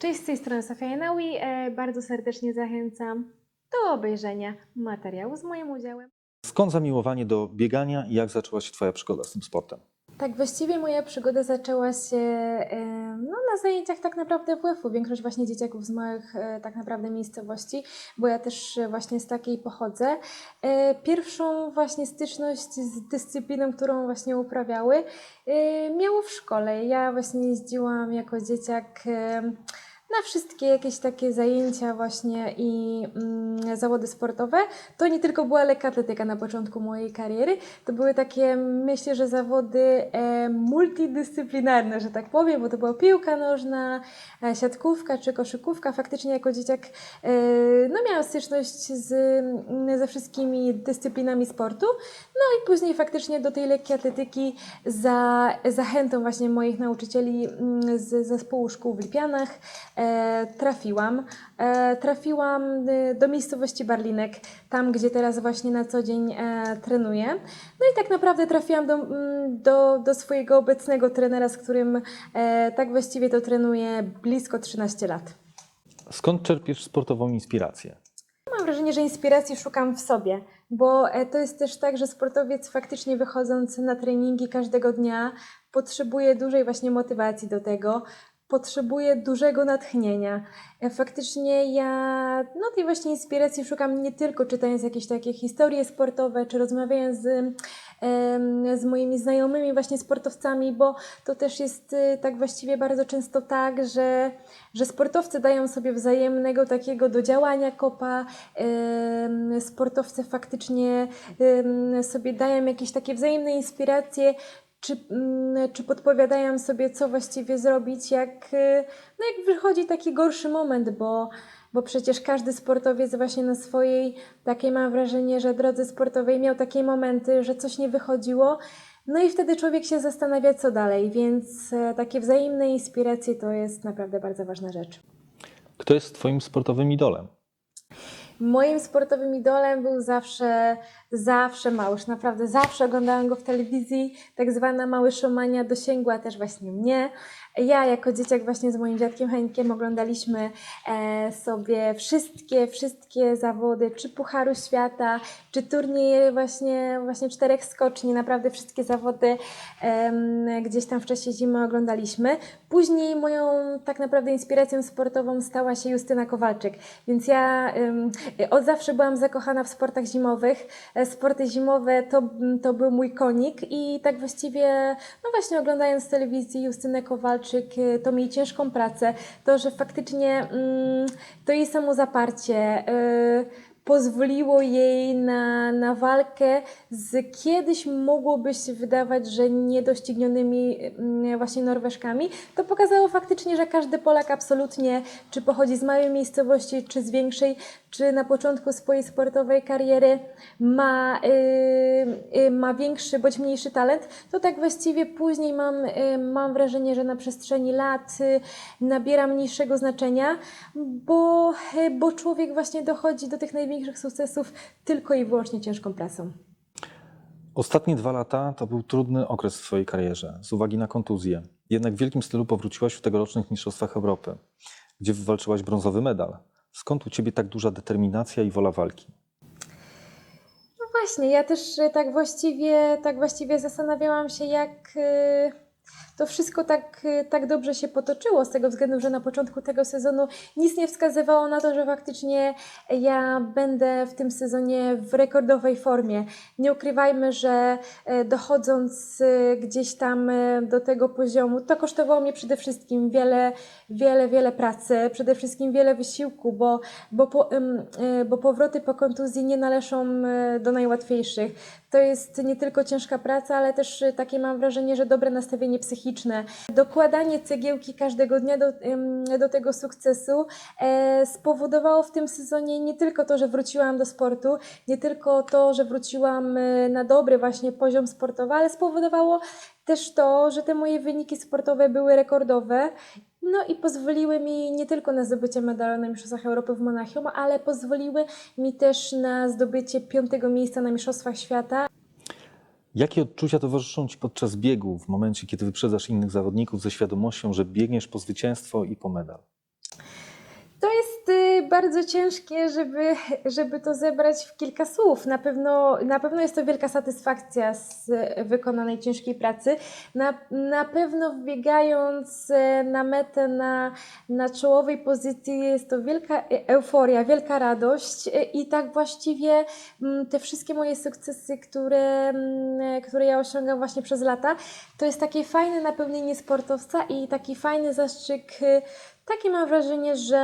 Cześć, z tej strony Sofia Janaui. E, bardzo serdecznie zachęcam do obejrzenia materiału z moim udziałem. Skąd zamiłowanie do biegania i jak zaczęła się Twoja przygoda z tym sportem? Tak, właściwie moja przygoda zaczęła się e, no, na zajęciach tak naprawdę WF-u. Większość właśnie dzieciaków z małych e, tak naprawdę miejscowości, bo ja też właśnie z takiej pochodzę. Pierwszą właśnie styczność z dyscypliną, którą właśnie uprawiały, miało w szkole. Ja właśnie jeździłam jako dzieciak na wszystkie jakieś takie zajęcia właśnie i mm, zawody sportowe. To nie tylko była lekkoatletyka na początku mojej kariery, to były takie, myślę, że zawody e, multidyscyplinarne, że tak powiem, bo to była piłka nożna, e, siatkówka czy koszykówka. Faktycznie jako dzieciak e, no, miałam styczność z, mm, ze wszystkimi dyscyplinami sportu. No i później faktycznie do tej lekkiej atletyki za zachętą właśnie moich nauczycieli mm, z zespołu szkół w Lipianach e, trafiłam. E, trafiłam e, do miejscowości Barlinek, tam gdzie teraz właśnie na co dzień e, trenuję. No i tak naprawdę trafiłam do, mm, do, do swojego obecnego trenera, z którym e, tak właściwie to trenuję blisko 13 lat. Skąd czerpiesz sportową inspirację? Mam wrażenie, że inspiracji szukam w sobie, bo e, to jest też tak, że sportowiec faktycznie wychodząc na treningi każdego dnia potrzebuje dużej właśnie motywacji do tego, potrzebuje dużego natchnienia. E, Faktycznie ja no tej właśnie inspiracji szukam nie tylko czytając jakieś takie historie sportowe, czy rozmawiając z, z moimi znajomymi właśnie sportowcami, bo to też jest y, tak właściwie bardzo często tak, że, że sportowcy dają sobie wzajemnego takiego do działania kopa, sportowcy faktycznie sobie dają jakieś takie wzajemne inspiracje, czy, mm, czy podpowiadają sobie, co właściwie zrobić, jak, y, no jak wychodzi taki gorszy moment, bo, bo przecież każdy sportowiec właśnie na swojej, takiej mam wrażenie, że drodze sportowej miał takie momenty, że coś nie wychodziło. No i wtedy człowiek się zastanawia, co dalej, więc e, takie wzajemne inspiracje to jest naprawdę bardzo ważna rzecz. Kto jest Twoim sportowym idolem? Moim sportowym idolem był zawsze, zawsze Małysz. Naprawdę zawsze oglądałam go w telewizji. Tak zwana Małyszomania dosięgła też właśnie mnie. Ja jako dzieciak właśnie z moim dziadkiem Henkiem oglądaliśmy e, sobie wszystkie, wszystkie zawody, czy Pucharu Świata, czy turnieje właśnie, właśnie czterech skoczni. Naprawdę wszystkie zawody gdzieś tam w czasie zimy oglądaliśmy. Później moją tak naprawdę inspiracją sportową stała się Justyna Kowalczyk, więc ja od zawsze byłam zakochana w sportach zimowych. E, Sporty zimowe to, to był mój konik i tak właściwie, no właśnie oglądając w telewizji Justynę Kowalczyk, e, to jej ciężką pracę, to, że faktycznie mm, to jej samo zaparcie, e, pozwoliło jej na, na walkę z kiedyś mogłoby się wydawać, że niedoścignionymi mm, właśnie Norweżkami, to pokazało faktycznie, że każdy Polak absolutnie, czy pochodzi z małej miejscowości, czy z większej, czy na początku swojej sportowej kariery ma, y, y, ma większy bądź mniejszy talent, to tak właściwie później mam, y, mam wrażenie, że na przestrzeni lat y, nabiera mniejszego znaczenia, bo, y, bo człowiek właśnie dochodzi do tych największych sukcesów tylko i wyłącznie ciężką pracą. Ostatnie dwa lata to był trudny okres w Twojej karierze z uwagi na kontuzję. Jednak w wielkim stylu powróciłaś w tegorocznych Mistrzostwach Europy, gdzie wywalczyłaś brązowy medal. Skąd u Ciebie tak duża determinacja i wola walki? No właśnie, ja też tak właściwie, tak właściwie zastanawiałam się, jak y, to wszystko tak, y, tak dobrze się potoczyło, z tego względu, że na początku tego sezonu nic nie wskazywało na to, że faktycznie ja będę w tym sezonie w rekordowej formie. Nie ukrywajmy, że e, dochodząc e, gdzieś tam do tego poziomu, to kosztowało mnie przede wszystkim wiele, wiele, wiele pracy, przede wszystkim wiele wysiłku, bo, bo, po, bo powroty po kontuzji nie należą do najłatwiejszych. To jest nie tylko ciężka praca, ale też e, takie mam wrażenie, że dobre nastawienie psychiczne. Dokładanie cegiełki każdego dnia do, do tego sukcesu e, spowodowało w tym sezonie nie tylko to, że wróciłam do sportu, nie tylko to, że wróciłam e, na dobry właśnie poziom sportowy, ale spowodowało też to, że te moje wyniki sportowe były rekordowe. No i pozwoliły mi nie tylko na zdobycie medalu na Mistrzostwach Europy w Monachium, ale pozwoliły mi też na zdobycie piątego miejsca na Mistrzostwach Świata. Jakie odczucia towarzyszą Ci podczas biegu, w momencie, kiedy wyprzedzasz innych zawodników ze świadomością, że biegniesz po zwycięstwo i po medal? Bardzo ciężkie, żeby, żeby to zebrać w kilka słów. Na pewno, na pewno jest to wielka satysfakcja z wykonanej ciężkiej pracy. Na, na pewno wbiegając e, na metę na, na czołowej pozycji jest to wielka e- euforia, wielka radość e, i tak właściwie mm, te wszystkie moje sukcesy, które, mm, które ja osiągam właśnie przez lata, to jest takie fajne napełnienie sportowca i taki fajny zastrzyk takie mam wrażenie, że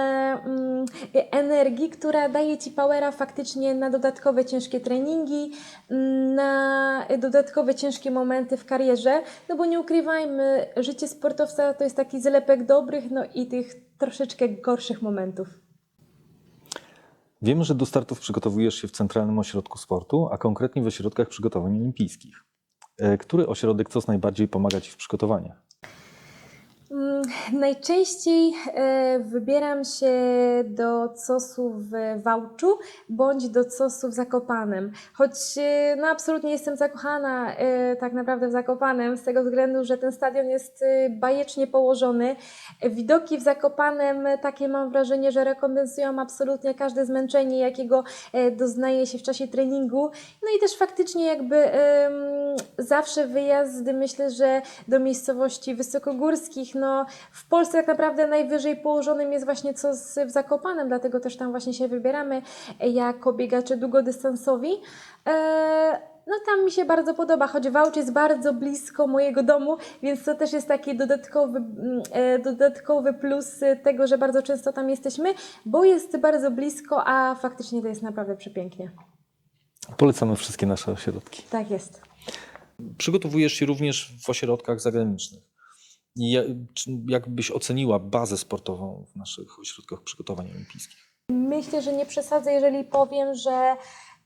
mm, energii, która daje Ci powera faktycznie na dodatkowe ciężkie treningi, mm, na dodatkowe ciężkie momenty w karierze, no bo nie ukrywajmy, życie sportowca to jest taki zlepek dobrych, no i tych troszeczkę gorszych momentów. Wiemy, że do startów przygotowujesz się w Centralnym Ośrodku Sportu, a konkretnie w ośrodkach przygotowań olimpijskich. E, Który ośrodek COS najbardziej pomaga Ci w przygotowaniach? Mm, Najczęściej e, wybieram się do COS-u w Wałczu bądź do COS-u w Zakopanem. Choć e, no, absolutnie jestem zakochana e, tak naprawdę w Zakopanem z tego względu, że ten stadion jest bajecznie położony. Widoki w Zakopanem takie mam wrażenie, że rekompensują absolutnie każde zmęczenie, jakiego doznaje się w czasie treningu. No i też faktycznie jakby zawsze wyjazdy myślę, że do miejscowości wysokogórskich, no w Polsce tak naprawdę najwyżej położonym jest właśnie COS w Zakopanem, dlatego też tam właśnie się wybieramy jako biegacze długodystansowi. E, no tam mi się bardzo podoba, choć Wałcz jest bardzo blisko mojego domu, więc to też jest taki dodatkowy, mm, e, dodatkowy plus tego, że bardzo często tam jesteśmy, bo jest bardzo blisko, a faktycznie to jest naprawdę przepięknie. Polecamy wszystkie nasze ośrodki. Tak jest. Przygotowujesz się również w ośrodkach zagranicznych. I ja- czy- Jak byś oceniła bazę sportową w naszych ośrodkach przygotowań olimpijskich? Myślę, że nie przesadzę, jeżeli powiem, że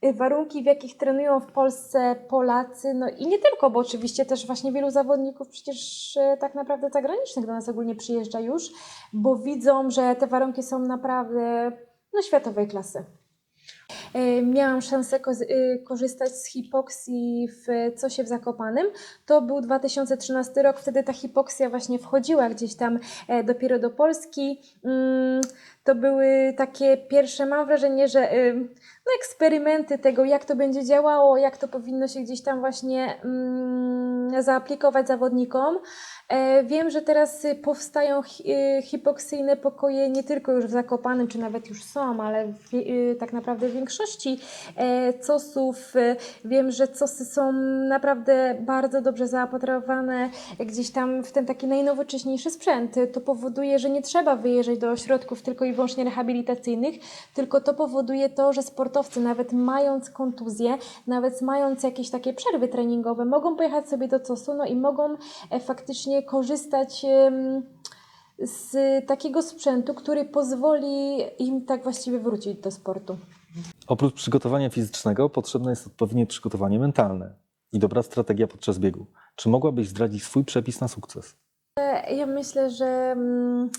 y, warunki, w jakich trenują w Polsce Polacy, no i nie tylko, bo oczywiście też właśnie wielu zawodników przecież y, tak naprawdę zagranicznych do nas ogólnie przyjeżdża już, bo widzą, że te warunki są naprawdę no, światowej klasy. Y, Miałam szansę y, korzystać z hipoksji w Cosie w Zakopanem. To był 2013 rok, wtedy ta hipoksja właśnie wchodziła gdzieś tam e, dopiero do Polski. Mm, To były takie pierwsze, mam wrażenie, że no, eksperymenty tego, jak to będzie działało, jak to powinno się gdzieś tam właśnie mm, zaaplikować zawodnikom. E, Wiem, że teraz y, powstają y, hipoksyjne pokoje nie tylko już w Zakopanem, czy nawet już są, ale w, y, tak naprawdę w większości e, COS-ów. y, Wiem, że COSy są naprawdę bardzo dobrze zaopatrowane gdzieś tam w ten taki najnowocześniejszy sprzęt. To powoduje, że nie trzeba wyjeżdżać do ośrodków tylko i wyłącznie rehabilitacyjnych, tylko to powoduje to, że sportowcy nawet mając kontuzję, nawet mając jakieś takie przerwy treningowe, mogą pojechać sobie do COS-u no i mogą e, korzystać z takiego sprzętu, który pozwoli im tak właściwie wrócić do sportu. Oprócz przygotowania fizycznego potrzebne jest odpowiednie przygotowanie mentalne i dobra strategia podczas biegu. Czy mogłabyś zdradzić swój przepis na sukces? Ja myślę, że mm,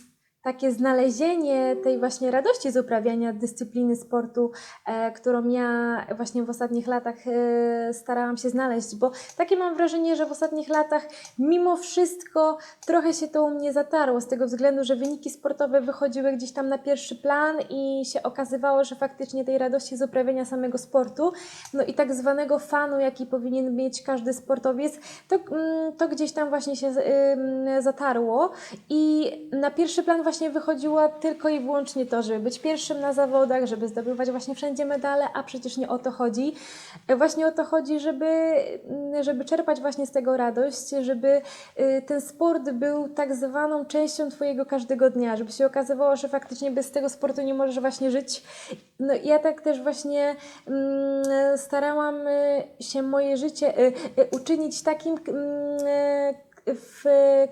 takie znalezienie tej właśnie radości z uprawiania dyscypliny sportu, e, którą ja właśnie w ostatnich latach e, starałam się znaleźć, bo takie mam wrażenie, że w ostatnich latach mimo wszystko trochę się to u mnie zatarło, z tego względu, że wyniki sportowe wychodziły gdzieś tam na pierwszy plan i się okazywało, że faktycznie tej radości z uprawiania samego sportu, no i tak zwanego fanu, jaki powinien mieć każdy sportowiec, to, mm, to gdzieś tam właśnie się ym, zatarło. I na pierwszy plan właśnie wychodziło tylko i wyłącznie to, żeby być pierwszym na zawodach, żeby zdobywać właśnie wszędzie medale, a przecież nie o to chodzi. E, Właśnie o to chodzi, żeby, mm, żeby czerpać właśnie z tego radość, żeby y, ten sport był tak zwaną częścią Twojego każdego dnia, żeby się okazywało, że faktycznie bez tego sportu nie możesz właśnie żyć. No ja tak też właśnie mm, starałam y, się moje życie y, uczynić takim, mm, w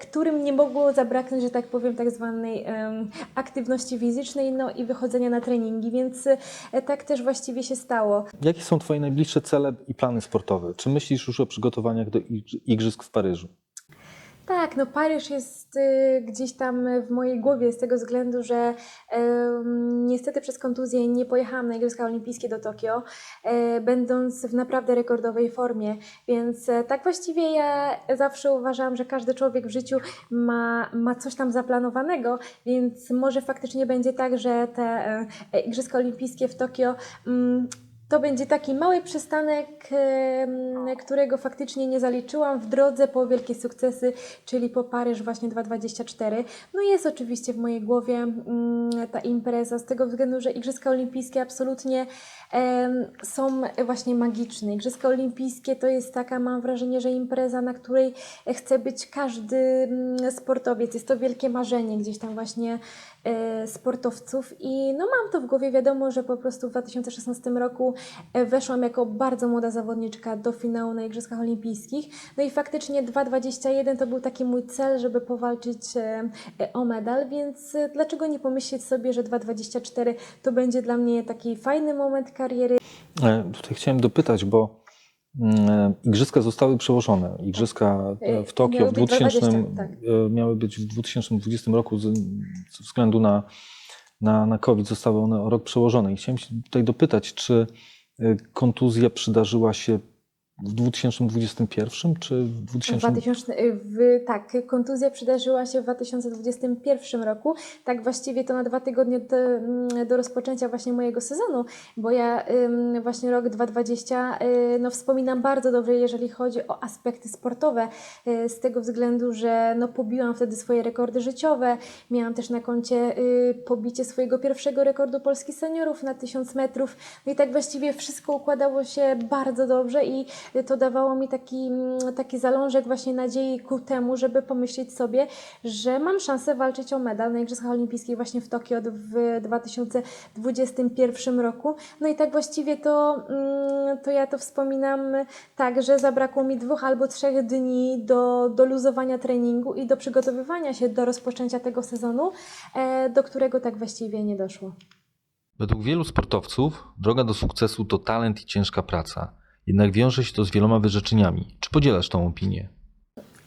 którym nie mogło zabraknąć, że tak powiem, tak zwanej aktywności fizycznej, no i wychodzenia na treningi, więc y, tak też właściwie się stało. Jakie są Twoje najbliższe cele i plany sportowe? Czy myślisz już o przygotowaniach do ig- Igrzysk w Paryżu? Tak, no Paryż jest y, gdzieś tam w mojej głowie z tego względu, że em, niestety przez kontuzję nie pojechałam na Igrzyska Olimpijskie do Tokio, e, będąc w naprawdę rekordowej formie, więc e, tak właściwie ja zawsze uważam, że każdy człowiek w życiu ma, ma coś tam zaplanowanego, więc może faktycznie będzie tak, że te e, Igrzyska Olimpijskie w Tokio mm, to będzie taki mały przystanek, którego faktycznie nie zaliczyłam w drodze po wielkie sukcesy, czyli po Paryż właśnie 2024. No jest oczywiście w mojej głowie mm, ta impreza z tego względu, że Igrzyska Olimpijskie absolutnie są właśnie magiczne. Igrzyska Olimpijskie to jest taka, mam wrażenie, że impreza, na której chce być każdy mm, sportowiec. Jest to wielkie marzenie gdzieś tam właśnie e, sportowców i no mam to w głowie, wiadomo, że po prostu w 2016 roku e, weszłam jako bardzo młoda zawodniczka do finału na Igrzyskach Olimpijskich. No i faktycznie 2,21 to był taki mój cel, żeby powalczyć e, e, o medal, więc e, dlaczego nie pomyśleć sobie, że 2,24 to będzie dla mnie taki fajny moment kariery, E, Tutaj chciałem dopytać, bo mm, igrzyska zostały przełożone. Igrzyska e, E, w Tokio miały w być 2000, 2020, tak. e, miały być w 2020 roku z, ze względu na, na, na COVID zostały one o rok przełożone. I chciałem się tutaj dopytać, czy kontuzja przydarzyła się w 2021 czy w W 2000? 2000, y, w, tak, kontuzja przydarzyła się w 2021 roku. Tak właściwie to na dwa tygodnie do, mm, do rozpoczęcia właśnie mojego sezonu, bo ja ym, właśnie rok 2020 y, no, wspominam bardzo dobrze, jeżeli chodzi o aspekty sportowe, y, z tego względu, że no, pobiłam wtedy swoje rekordy życiowe. Miałam też na koncie y, pobicie swojego pierwszego rekordu Polski seniorów na 1000 metrów. No i tak właściwie wszystko układało się bardzo dobrze i to dawało mi taki, mm, taki zalążek właśnie nadziei ku temu, żeby pomyśleć sobie, że mam szansę walczyć o medal na Igrzyskach Olimpijskich właśnie w Tokio w 2021 roku. No i tak właściwie to, mm, to ja to wspominam tak, że zabrakło mi dwóch albo trzech dni do, do luzowania treningu i do przygotowywania się do rozpoczęcia tego sezonu, e, do którego tak właściwie nie doszło. Według wielu sportowców droga do sukcesu to talent i ciężka praca. Jednak wiąże się to z wieloma wyrzeczeniami. Czy podzielasz tą opinię?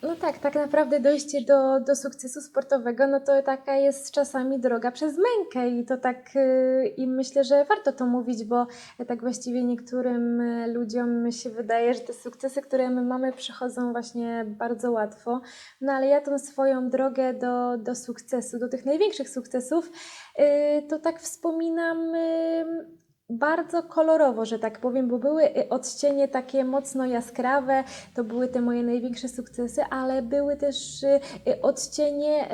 No tak, tak naprawdę dojście do, do sukcesu sportowego, no to taka jest czasami droga przez mękę i to tak, yy, i myślę, że warto to mówić, bo tak właściwie niektórym y, ludziom się wydaje, że te sukcesy, które my mamy, przychodzą właśnie bardzo łatwo, no ale ja tą swoją drogę do, do sukcesu, do tych największych sukcesów, yy, to tak wspominam bardzo kolorowo, że tak powiem, bo były y, odcienie takie mocno jaskrawe, to były te moje największe sukcesy, ale były też y, y, odcienie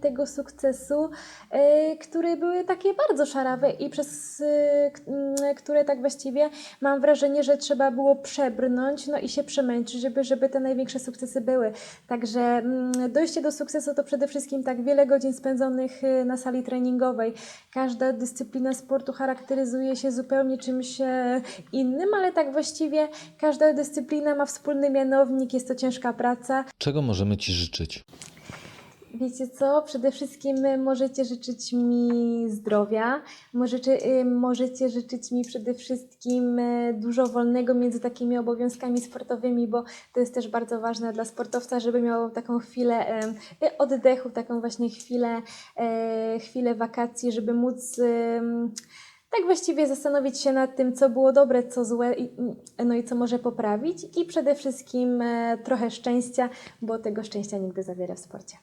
tego sukcesu, które były takie bardzo szarawe i przez mm, które tak właściwie mam wrażenie, że trzeba było przebrnąć, no i się przemęczyć, żeby, żeby te największe sukcesy były. Także mm, dojście do sukcesu to przede wszystkim tak wiele godzin spędzonych na sali treningowej. Każda dyscyplina sportu charakteryzuje się zupełnie czymś e, innym, ale tak właściwie każda dyscyplina ma wspólny mianownik, jest to ciężka praca. Czego możemy Ci życzyć? Wiecie co? Przede wszystkim y, możecie życzyć mi zdrowia, możecie, y, możecie życzyć mi przede wszystkim dużo wolnego między takimi obowiązkami sportowymi, bo to jest też bardzo ważne dla sportowca, żeby miał taką chwilę oddechu, taką właśnie chwilę, e, chwilę wakacji, żeby móc tak właściwie zastanowić się nad tym, co było dobre, co złe, no i co może poprawić i przede wszystkim e, trochę szczęścia, bo tego szczęścia nigdy za wiele w sporcie.